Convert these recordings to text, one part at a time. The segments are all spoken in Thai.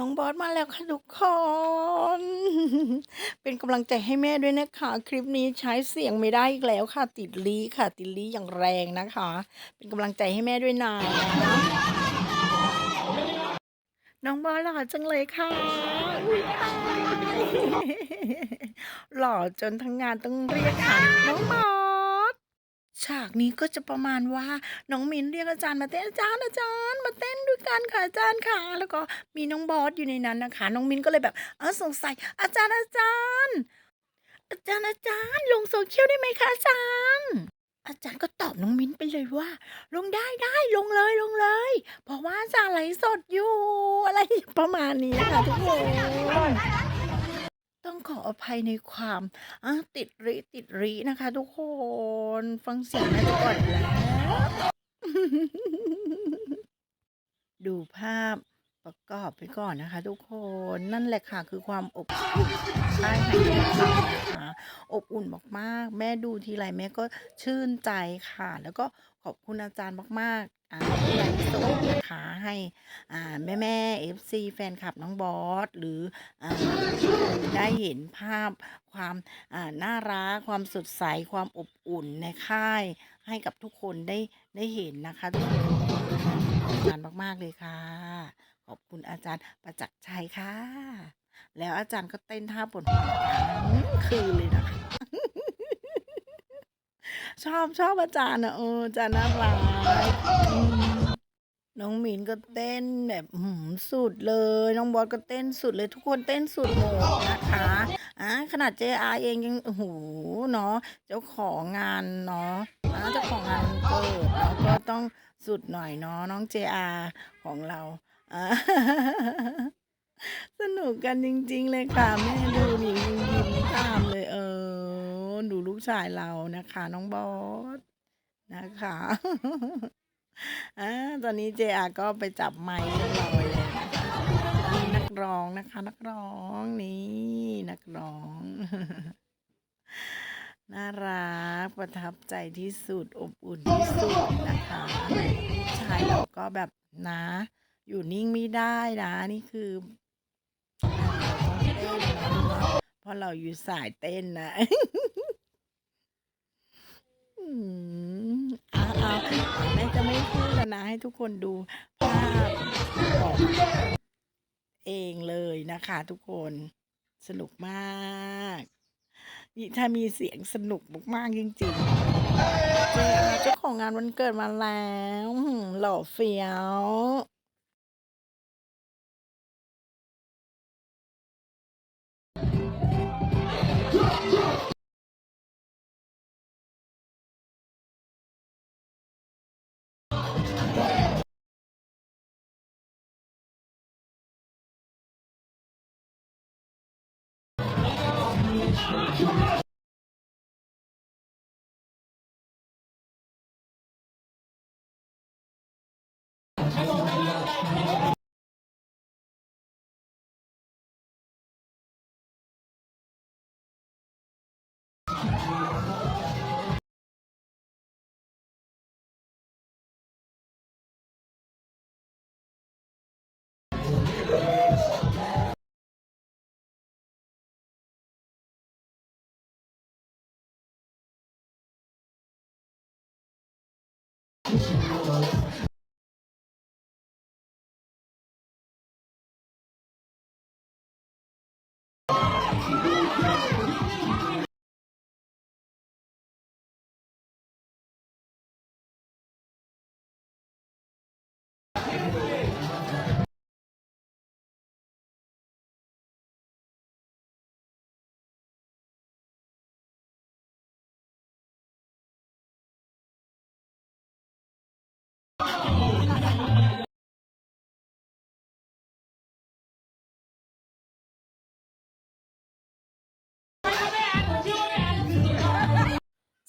น้องบอสมาแล้วค่ะทุกคน เป็นกำลังใจให้แม่ด้วยนะคะ คลิปนี้ใช้เสียงไม่ได้อีกแล้วค่ะ ติดลีค่ะ ติดลีอย่างแรงนะคะ เป็นกำลังใจให้แม่ด้วยนะน้องบอสหล่อจังเลยค่ะหล่อจนทั้งงานต้องเรียกหาน้องบอส ฉากนี้ก็จะประมาณว่าน้องมินเรียกอาจารย์มาเต้นอาจารย์อาจารย์มาเต้นด้วยกันค่ะอาจารย์ค่ะ แล้วก็มีน้องบอสอยู่ในนั้นนะคะ น้องมินก็เลยแบบเออสงสัยอาจารย์อาจารย์ อาจารย์อาจารย์ลงโซเชียลได้ไหมคะอาจารย์อาจารย์ก็ตอบน้องมิ้นไปเลยว่า ลงได้ได้ลงเลยลงเลย เพราะว่าอาจารย์ไลฟ์สดอยู่อะไรประมาณนี้ค่ะทุกคน ต้องขออภัยในความอติดริติดรินะคะ ทุกคนฟังเสียงนะทุก่อนแล้วดูภาพประกอบไปก่อนนะคะ ทุกคนนั่นแหละค่ะคือความอบอุ่นใช่ค่ะ อบอุ่นมากๆ แม่ดูทีไรแม่ก็ชื่นใจค่ะ แล้วก็ขอบคุณอาจารย์มากๆอ่าที่ไลฟ์สดนะคะให้อ่าแม่แม่เอฟซีแฟนคลับน้องบอสหรืออ่าได้เห็นภาพความอ่าน่ารักความสดใสความอบอุ่นในค่าย ให้กับทุกคนได้ได้เห็นนะคะทุกคนขอบคุณอาจารย์มาก ๆ เลยค่ะ ขอบคุณอาจารย์ประจักษ์ชัยค่ะ แล้วอาจารย์ก็เต้นท่าบนหัวทั้งคืนเลยนะคะชอบชอบอาจารย์อะเอออาจารย์น่ารักน้องหมินก็เต้นแบบสุดเลย น้องบอสก็เต้นสุดเลยทุกคนเต้นสุดหมดนะคะอ่าขนาด JR เองยังโอ้โหเนาะเจ้าของงานเนาะอ่าเจ้าของงานเกิดเนาก็ต้องสุดหน่อยเนาะน้อง JR ของเราอ่า สนุกกันจริง ๆ เลยค่ะ แม่ดูนี่ยิ้มตามเลย เออ ดูลูกชายเรานะคะ น้องบอสนะคะอาตอนนี้ JR ก็ไปจับไมค์เรียบร้อยแล้วนะคะนี่นักร้องนะคะ นักร้องนี่นักร้อง น่ารักประทับใจที่สุดอบอุ่นที่สุดนะคะชายเราก็แบบนะ อยู่นิ่งไม่ได้นะ นี่คือ ราะเราอยู่สายเต้นนะอืมเอาเอาแม่จะไม่พูดแล้วนะ ให้ทุกคนดูภาพของเองเลยนะคะ ทุกคนสนุกมากถ้ามีเสียงสนุกมากๆจริงๆเจ้าของงานวันเกิดมาแล้ว หล่อเฟี้ยว 谢谢。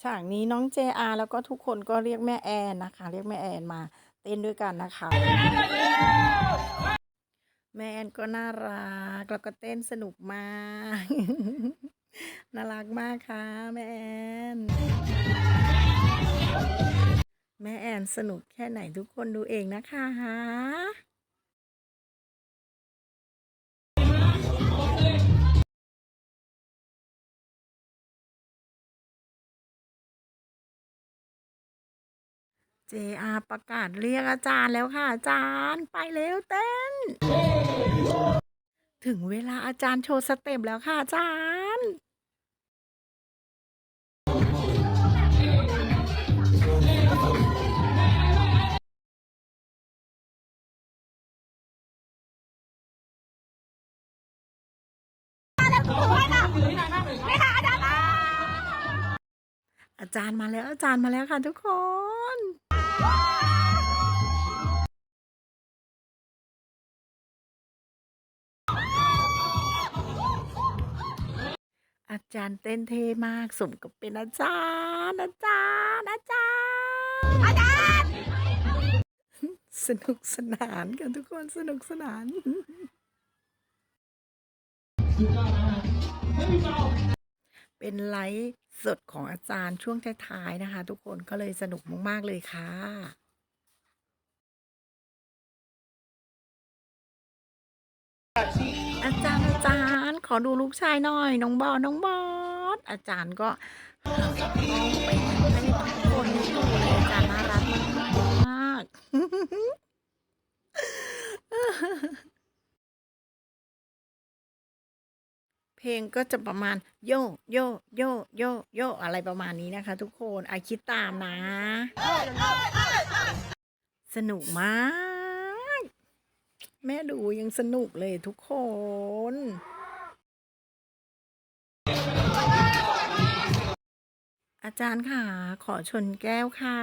ฉากนี้น้อง JR แล้วก็ทุกคนก็เรียกแม่แอนนะคะ เรียกแม่แอนมาเต้นด้วยกันนะคะ แม่แอนก็น่ารักแล้วก็เต้นสนุกมาก น่ารักมากค่ะ แม่แอนแม่แอนสนุกแค่ไหนทุกคนดูเองนะคะ JR ประกาศเรียกอาจารย์แล้วค่ะ อาจารย์ไปเร็วเต้น ถึงเวลาอาจารย์โชว์สเต็ปแล้วค่ะ อาจารย์ อาจารย์มาแล้วอาจารย์มาแล้วค่ะทุกคน อาจารย์เต้นเท่มากสมกับเป็นอาจารย์อาจารย์อาจารย์อาจารย์ สนุกสนานกันทุกคนสนุกสนานเป็นไลฟ์ สดของอาจารย์ช่วงท้ายๆนะคะ ทุกคนก็เลยสนุกมากๆเลยค่ะอาจารย์อาจารย์ ขอดูลูกชายหน่อย น้องบอน้องบอสอาจารย์ก็ไปให้ทุกคนดูเลยอาจารย์น่ารักมาก เพลงก็จะประมาณโยโยโยโยโยอะไรประมาณนี้นะคะ ทุกคนไอคิดตามนะ สนุกมาก แม่ดูยังสนุกเลยทุกคนอาจารย์ค่ะ ขอชนแก้วค่ะ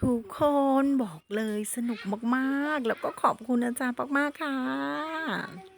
ทุกคนบอกเลยสนุกมาก ๆ แล้วก็ขอบคุณอาจารย์มาก ๆ ค่ะ